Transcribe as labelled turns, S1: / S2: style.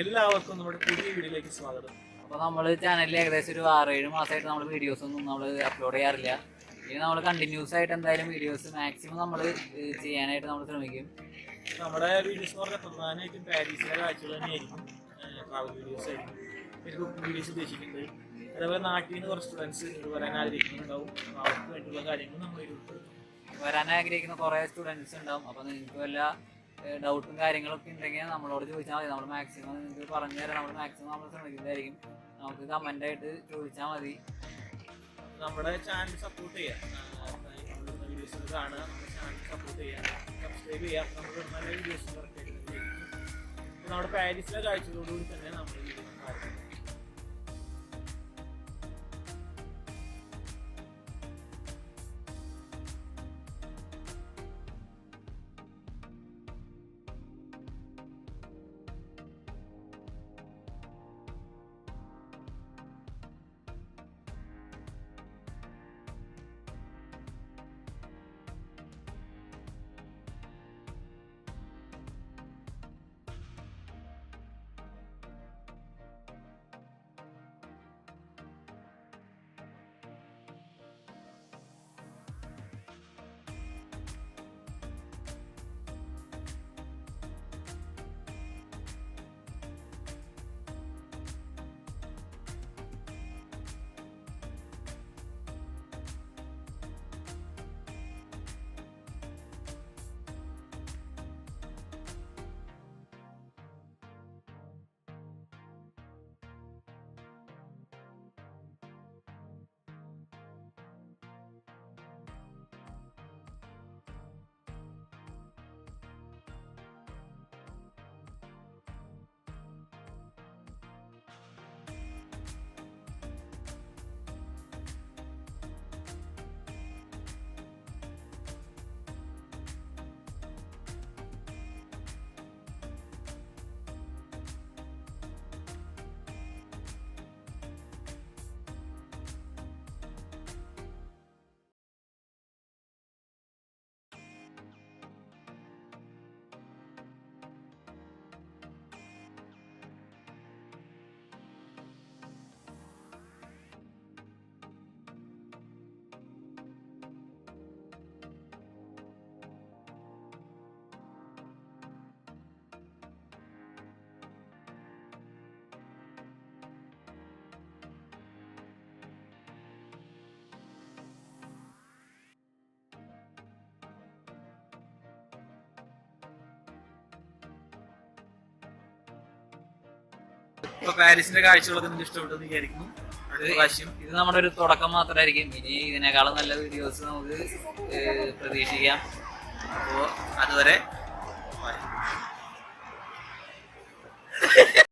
S1: എല്ലാവർക്കും നമ്മുടെ പുതിയ വീഡിയോയിലേക്ക് സ്വാഗതം.
S2: അപ്പോൾ നമ്മൾ ചാനലിൽ ഏകദേശം ഒരു ആറേഴ് മാസമായിട്ട് നമ്മൾ വീഡിയോസ് ഒന്നും നമ്മൾ അപ്ലോഡ് ചെയ്യാറില്ല. ഇനി നമ്മൾ കണ്ടിന്യൂസ് ആയിട്ട് എന്തായാലും വീഡിയോസ് മാക്സിമം നമ്മൾ ചെയ്യാനായിട്ട് നമ്മൾ ശ്രമിക്കും.
S1: നമ്മുടെ വീഡിയോസ് എന്ന് പറഞ്ഞാൽ പ്രധാനമായിട്ടും പാരീസിലെ കാഴ്ചകൾ തന്നെയായിരിക്കും. ട്രാവൽ വീഡിയോസ് ആയിരിക്കും. പിന്നെ കുക്കിംഗ് വീഡിയോസ് ഉദ്ദേശിക്കുന്നുണ്ട് അതേപോലെ നാട്ടിൽ നിന്ന് കുറച്ച് സ്റ്റുഡൻസ് ഇത് വരാൻ ആഗ്രഹിക്കുന്നുണ്ടാവും. അവർക്ക് വേണ്ടിയുള്ള കാര്യങ്ങൾ നമ്മൾ
S2: വരാൻ ആഗ്രഹിക്കുന്ന കുറേ സ്റ്റുഡൻസ് ഉണ്ടാവും. അപ്പോൾ നിങ്ങൾക്ക് വല്ല ഡൗട്ടും കാര്യങ്ങളൊക്കെ ഉണ്ടെങ്കിൽ നമ്മളോട് ചോദിച്ചാൽ മതി. നമ്മൾ മാക്സിമം നിങ്ങൾക്ക് പറഞ്ഞു തരാം നമ്മൾ മാക്സിമം നമ്മൾ ശ്രമിക്കുന്നതായിരിക്കും. നമുക്ക് കമന്റ് ആയിട്ട് ചോദിച്ചാൽ മതി.
S1: നമ്മുടെ ചാനൽ സപ്പോർട്ട് ചെയ്യാം. വീഡിയോസ് നമ്മുടെ ചാനൽ സപ്പോർട്ട് ചെയ്യുക സബ്സ്ക്രൈബ് ചെയ്യാം. നമ്മൾ നല്ല വീഡിയോസ് നമ്മുടെ പാരീസിലെ കാഴ്ചകളോടുകൂടി തന്നെ നമ്മൾ ഇപ്പോൾ പാരീസിന്റെ കാഴ്ചകളൊക്കെ നിങ്ങൾക്ക് ഇഷ്ടപ്പെട്ടെന്ന് വിചാരിക്കുന്നു. അടുത്ത പ്രാവശ്യം.
S2: ഇത് നമ്മുടെ ഒരു തുടക്കം മാത്രമായിരിക്കും. ഇനി ഇതിനേക്കാളും നല്ല വീഡിയോസ് നമുക്ക് പ്രതീക്ഷിക്കാം.
S1: അപ്പോൾ അതുവരെ